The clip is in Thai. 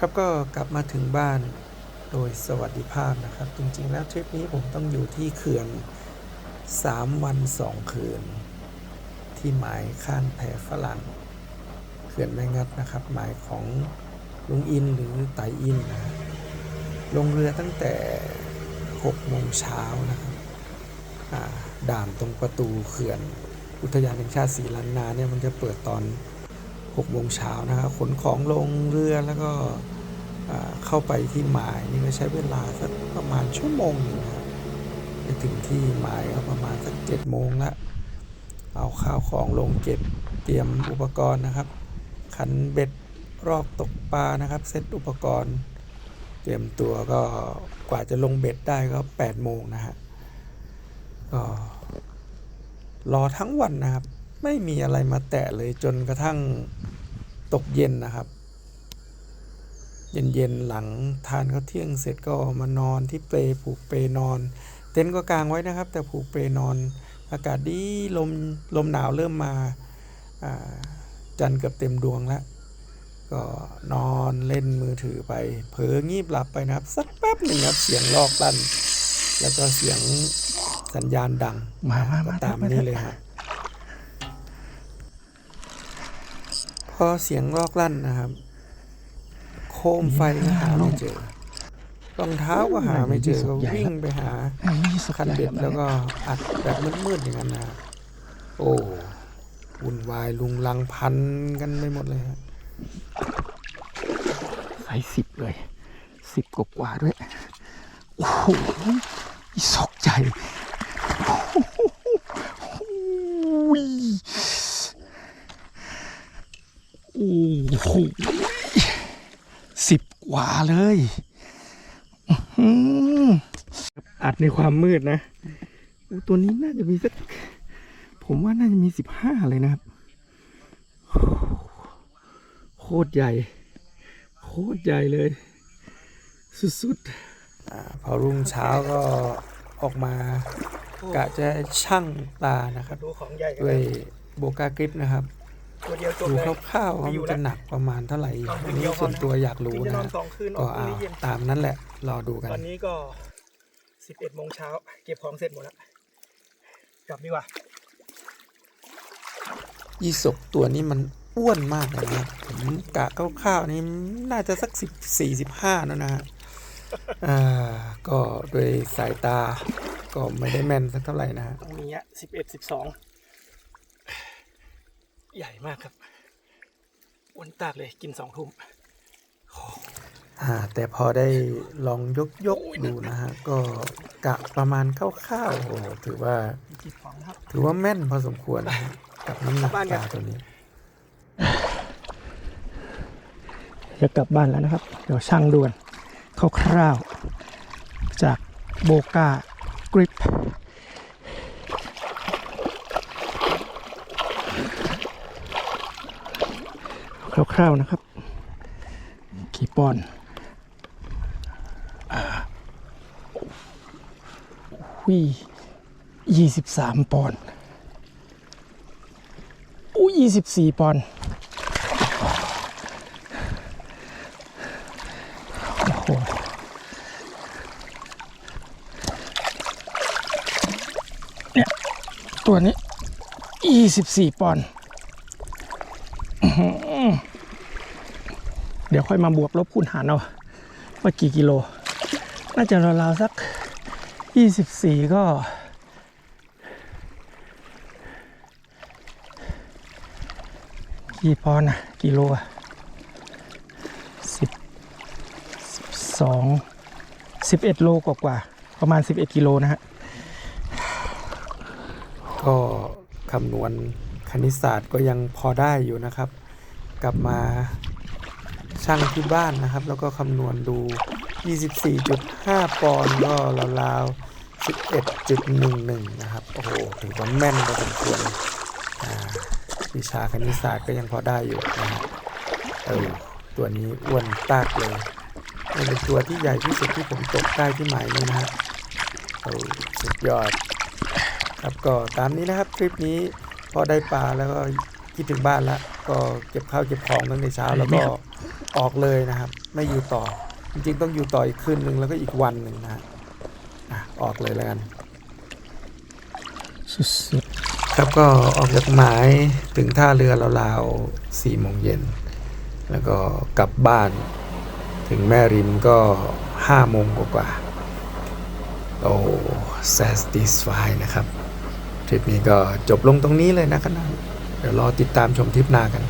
ครับก็กลับมาถึงบ้านโดยสวัสดิภาพนะครับ จริงๆแล้วทริปนี้ผมต้องอยู่ที่เขื่อน 3 วัน 2 คืน ที่หมายข้านแพฝรั่งเขื่อนแม่งัดนะครับ หมายของลุงอินหรือไตอินนะลงเรือตั้งแต่6โมงเช้านะครับด่านตรงประตูเขื่อน อุทยานแห่งชาติศรีลันนาเนี่ยมันจะเปิดตอน 6โมงเช้านะครับขนของลงเรือแล้วก็เข้าไปที่หมายนี่ก็ใช้เวลาสักประมาณชั่วโมงนึงนะครับไปถึงที่หมายก็ประมาณสักเจ็ดโมงละเอาข้าวของลงเก็บเตรียมอุปกรณ์นะครับ ขันเบ็ดรอบตกปลานะครับ เซตอุปกรณ์ เตรียมตัวก็กว่าจะลงเบ็ดได้ก็8โมงนะฮะก็รอทั้งวันนะครับ ไม่มีอะไรมาแตะเลยจนกระทั่งตกเย็นนะครับ เย็นๆหลังทานข้าวเที่ยงเสร็จก็มานอนที่เปลผูกเปลนอน เต็นท์ก็กางไว้นะครับ แต่ผูกเปลนอน อากาศดีลมลมหนาวเริ่มมาอ่าจันทร์เกือบเต็มดวงแล้วก็นอนเล่นมือถือไป เผลองีบหลับไปนะครับ สักแป๊บหนึ่งครับเสียงลอกลั่นแล้วก็เสียงสัญญาณดังมามาก็มาตามมานี้เลยครับ อเสียงลอกลั่นนะครับ โคมไฟก็หาไม่เจอรองเท้าก็หาไม่เจอก็วิ่งไปหาคันเบ็ดแล้วก็อัดแบบมืดๆอย่างนั้นนะโอ้วุ่นวายลุงลังพันกันไปหมดเลยครับไซส์สิบเลยสิบกว่าด้วย โอ้โหอีสกใหญ่โอ้โหโอ้โห สิบกว่าเลยอื้อหืออัดในความมืดนะอู้ตัวนี้น่าจะมีสัก ผมว่าน่าจะมีสิบห้าเลยนะครับ โคตรใหญ่ โคตรใหญ่เลย สุดๆอาพอรุ่งเช้าก็ออกมากะจะชั่งปลานะครับดูของใหญ่กันด้วยโบกากริปนะครับ ตัวเดียวจบดูเลย คร่าวๆว่ามันจะหนักประมาณเท่าไหร่นอนคือันนเดีนี้ยวพอส่วนนะตัวอยากรู้พี่จะนะนอนสองคืนอก็อกพรุ่งเอานี้เย็น ตามนั้นแหละรอดูกัน ตอนนี้ก็สิบเอ็ดโมงเช้าเก็บของเสร็จหมดแล้วกลับดีกว่ายี่สกตัวนี้มันอ้วนมากเลยนะผมกะคร่าวๆนี่น่าจะสักสิบสี่สิบห้านะนะฮะอ่าก็โดยสายตาก็ไม่ได้แม่นสักเท่าไหร่นะฮะตรงนี้สิบเอ็ดสิบสอง ใหญ่มากครับอ้วนตากเลยกินสองทุ่มอ่าแต่พอได้ลองยกยกๆดูนะฮะ ก็กะประมาณคร่าวๆโอ้โหถือว่ากินของนะครับถือว่าแม่นพอสมควรนะฮะกับน้ำหนักบ้านปกันลาตัวนี้จะกลับบ้านแล้วนะครับ เดี๋ยวช่างด่วนคร่าวๆจากโบกากริป คร่าวๆนะครับกี่ปอนด์อ่าอุ้ยยี่สิบสามปอนด์อุ้ยยี่สิบสี่ปอนด์โอ้โหเนี่ย ตัวนี้ยี่สิบสี่ปอนด์ เดี๋ยวค่อยมาบวกลบคูณหารเอาว่ากี่กิโล น่าจะราวๆสัก 24 ก็ กี่ปอนด์อะกิโลอะสิบสองสิบเอ็ดโลกว่าๆประมาณ 11 กิโลนะฮะ ก็คำนวณคณิตศาสตร์ก็ยังพอได้อยู่นะครับ กลับมาชั่งที่บ้านนะครับ แล้วก็คำนวณดู 24.5 ปอนด์ก็ราวๆ11.11 นะครับ โอ้โห ถือว่าแม่นพอสมควรวิชาคณิตศาสตร์ก็ยังพอได้อยู่นะครับเออตัวนี้อ้วนตากเลยเป็นตัวที่ใหญ่ที่สุดที่ผมตกได้ที่หมายนี้นะฮะโอ้สุดยอด ครับก็ตามนี้นะครับทริปนี้พอได้ปลาแล้วก็ คิดถึงบ้านแล้วก็เก็บข้าวเก็บของตั้งแต่เช้าแล้วก็ออกเลยนะครับ ไม่อยู่ต่อ จริงๆ ต้องอยู่ต่ออีกคืนหนึ่งแล้วก็อีกวันหนึ่งนะฮะอะออกเลยแล้วกันสุดครับก็ออกจากหมายถึงท่าเรือราวๆสี่โมงเย็นแล้วก็กลับบ้านถึงแม่ริมก็ห้าโมงกว่าๆโอ้ satisfy นะครับ ทริปนี้ก็จบลงตรงนี้เลยนะครับ เดี๋ยวรอติดตามชมทริปหน้ากัน